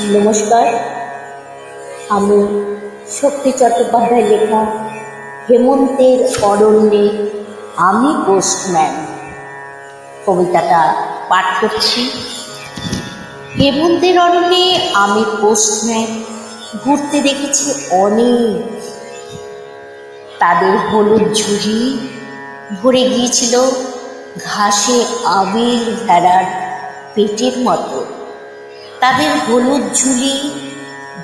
নমস্কার। আমি শক্তি চট্টোপাধ্যায় লেখা হেমন্তের অরণ্যে আমি পোস্টম্যান কবিতাটা পাঠ করছি। হেমন্তের অরণ্যে আমি পোস্টম্যান ঘুরতে দেখেছি অনেক। তাদের হলুদ ঝুড়ি ভরে গিয়েছিল ঘাসে আবির ভেড়ার পেটের মতো। তাদের হলুদ ঝুলি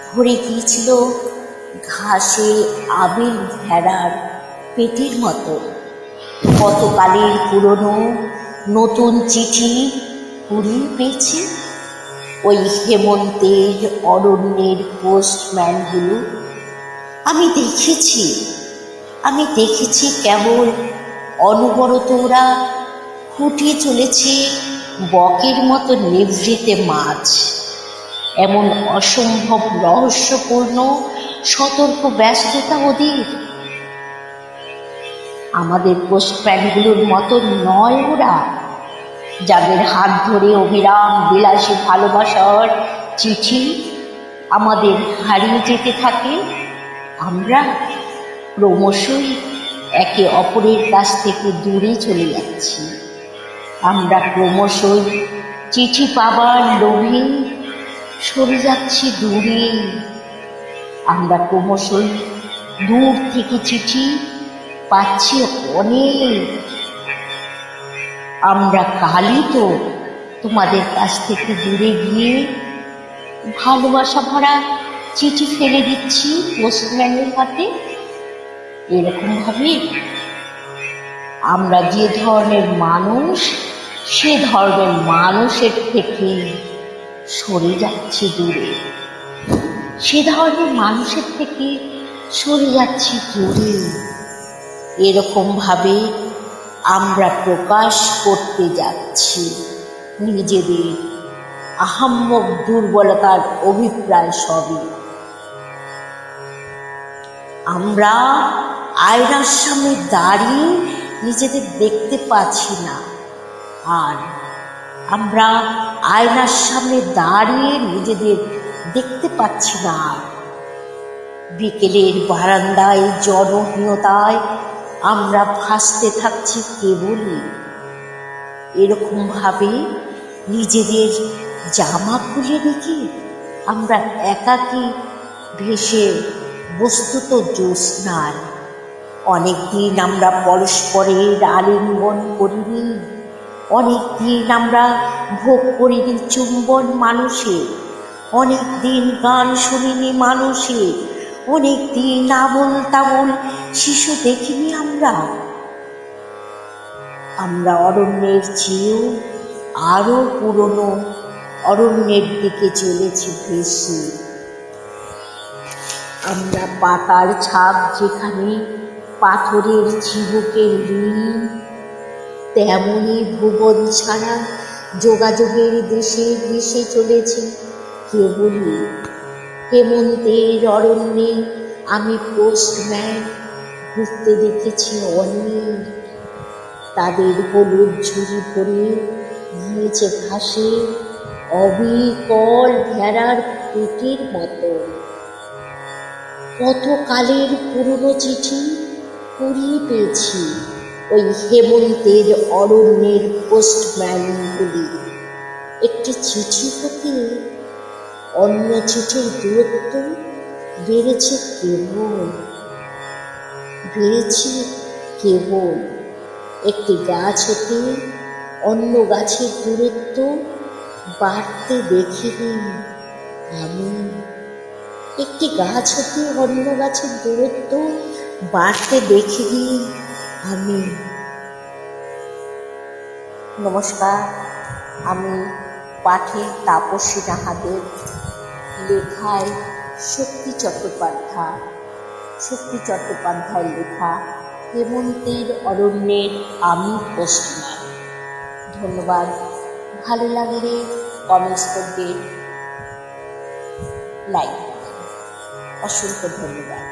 ভরে গিয়েছিল ঘাসে আবির ভেড়ার পেটের মতো। কতকালের পুরনো নতুন চিঠি কুড়িয়ে পেয়েছে। ওই হেমন্তের অরণ্যের পোস্টম্যানগুলো। আমি দেখেছি আমি দেখেছি কেবল অনবরত ওরা ফুটিয়ে চলেছে বকের মতো নিভৃতে মাছ। এমন অসম্ভব রহস্যপূর্ণ, সতর্ক ব্যস্ততা ওদের। আমাদের পোস্টম্যানগুলোর মতো নয় ওরা, যাদের হাত ধরে অবিরাম বিলাসী ভালোবাসার চিঠি আমাদের হারিয়ে যেতে থাকে, আমরা ক্রমশই একে অপরের কাছ থেকে দূরে চলে যাচ্ছি। আমরা ক্রমশই চিঠি পাবার লোভে সরে যাচ্ছি দূরে। আমরা ক্রমশই দূর থেকে চিঠি পাচ্ছি অনেক। আমরা কালই তো তোমাদের কাছ থেকে দূরে গিয়ে ভালোবাসা ভরা চিঠি ফেলে দিচ্ছি পোস্টম্যানের হাতে। এরকমভাবে আমরা যে ধরনের মানুষ, সে ধরনের মানুষের থেকে সরে যাচ্ছি দূরে। সে ধরনের মানুষের থেকে সরে যাচ্ছি দূরে। এরকমভাবে আমরা প্রকাশ করতে যাচ্ছি নিজেদের আহাম্মক দুর্বলতার অভিপ্রায় সবই আমরা আয়নার সামনে দাঁড়িয়ে নিজেদের দেখতে পাচ্ছি না। আর আমরা আয়নার সামনে দাঁড়িয়ে নিজেদের দেখতে পাচ্ছি না। বিকেলের বারান্দায় জনহীনতায় আমরা ভাসতে থাকছি কেবলই। এরকমভাবে নিজেদের জামা খুলে রেখে আমরা একাকী ভেসে বস্তুত জ্যোৎস্নায় অনেক দিন আমরা পরস্পরের আলিঙ্গন করিনি। অনেক দিন আমরা ভোগ করিনি চুম্বন মানুষের অনেক দিন গান শুনিনি মানুষের অনেক দিন আবল তাবল শিশু দেখিনি আমরা। আমরা অরণ্যের চেয়েও আরও পুরনো অরণ্যের দিকে চলেছি ভেসে আমরা পাতার ছাপ যেখানে পাথরের চিবুকের ঋণ তেমনই ভুবন ছাড়া যোগাযোগের দেশে ভেসে চলেছে কেবলই। হেমন্তের অরণ্যে আমি পোস্টম্যান ঘুরতে দেখেছি অনেক তাদের হলুদ ঝুড়ি ভরে গিয়েছে ঘাসে অবিকল ভেড়ার পেটের মতো। কত কালের পুরনো চিঠি কুড়িয়ে পেয়েছি। ওই হেমন্তের অরণ্যের পোস্টম্যানগুলি একটি চিঠি থেকে, অন্য চিঠির দূরত্ব বেড়েছে কেবল বেড়েছে কেবল। একটি গাছ হতে অন্য গাছের দূরত্ব বাড়তে দেখিনি আমি। একটি গাছ হতে অন্য গাছের দূরত্ব বাড়তে দেখিনি আমি। নমস্কার, আমি পাঠে তাপসী নাহাদের লেখায় শক্তি চট্টোপাধ্যায়। শক্তি চট্টোপাধ্যায়ের লেখা হেমন্তের অরণ্যের আমি পোস্টম্যান ধন্যবাদ, ভালো লাগলে কমেন্টস করবেন লাইক অসংখ্য ধন্যবাদ।